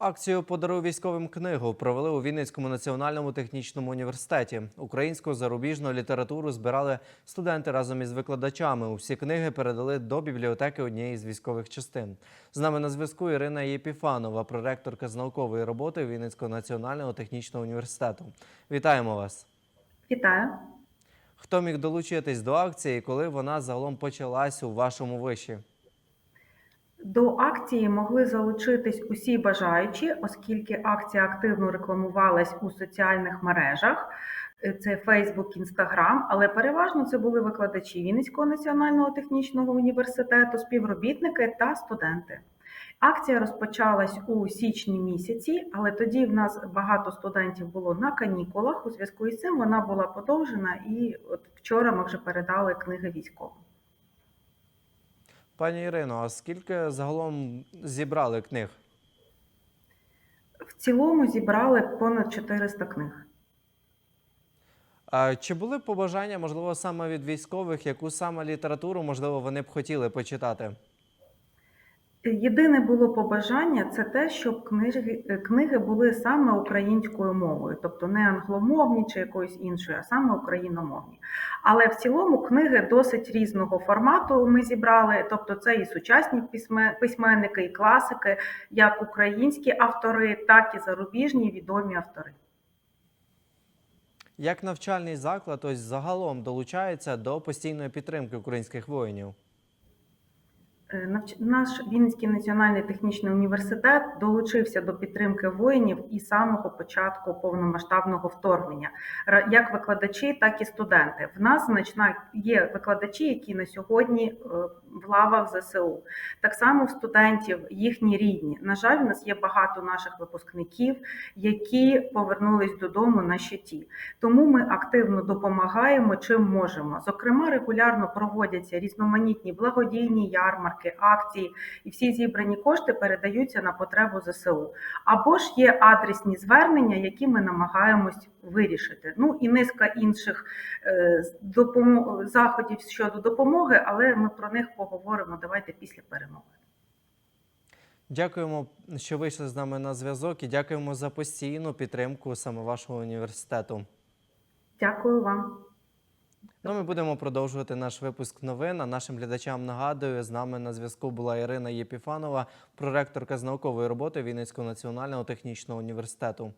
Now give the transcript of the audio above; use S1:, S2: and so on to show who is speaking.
S1: Акцію «Подаруй військовим книгу провели у Вінницькому національному технічному університеті. Українську зарубіжну літературу збирали студенти разом із викладачами. Усі книги передали до бібліотеки однієї з військових частин. З нами на зв'язку Ірина Єпіфанова, проректорка з наукової роботи Вінницького національного технічного університету. Вітаємо вас!
S2: Вітаю.
S1: Хто міг долучитись до акції, коли вона загалом почалась у вашому виші?
S2: До акції могли залучитись усі бажаючі, оскільки акція активно рекламувалась у соціальних мережах. Е, Це Facebook, Instagram, але переважно це були викладачі Вінницького національного технічного університету, співробітники та студенти. Акція розпочалась у січні місяці, але тоді в нас багато студентів було на канікулах. У зв'язку із цим вона була подовжена, і от вчора ми вже передали книги військовим.
S1: Пані Ірино, а скільки загалом зібрали книг?
S2: В цілому зібрали понад 400 книг.
S1: А чи були побажання, можливо, саме від військових, яку саме літературу, можливо, вони б хотіли почитати?
S2: Єдине було побажання це те, щоб книги, е, книги були саме українською мовою, тобто не англомовні чи якоюсь іншою, а саме україномовні. Але в цілому книги досить різного формату ми зібрали. Тобто, це і сучасні письме- письменники, і класики, як українські автори, так і зарубіжні відомі автори.
S1: Як навчальний заклад ось загалом долучається до постійної підтримки українських воїнів?
S2: Е, Наш Вінницький національний технічний університет долучився до підтримки воїнів із самого початку повномасштабного вторгнення, як викладачі, так і студенти. В нас значна є викладачі, які на сьогодні е, в лавах ЗСУ. Так само в студентів їхні рідні. На жаль, в нас є багато наших випускників, які повернулись додому на щиті. Тому ми активно допомагаємо чим можемо. Зокрема, регулярно проводяться різноманітні благодійні ярмарки, акції, і всі зібрані кошти передаються на потребу ЗСУ. Або ж є адресні звернення, які ми намагаємось вирішити. Ну і низка інших е, заходів щодо допомоги, але ми про них поговоримо. Давайте після перемоги.
S1: Дякуємо, що вийшли з нами на зв'язок, і дякуємо за постійну підтримку саме вашого університету.
S2: Дякую вам.
S1: Ну, ми будемо продовжувати наш випуск новин. А нашим глядачам нагадую, з нами на зв'язку була Ірина Єпіфанова, проректорка з наукової роботи Вінницького національного технічного університету.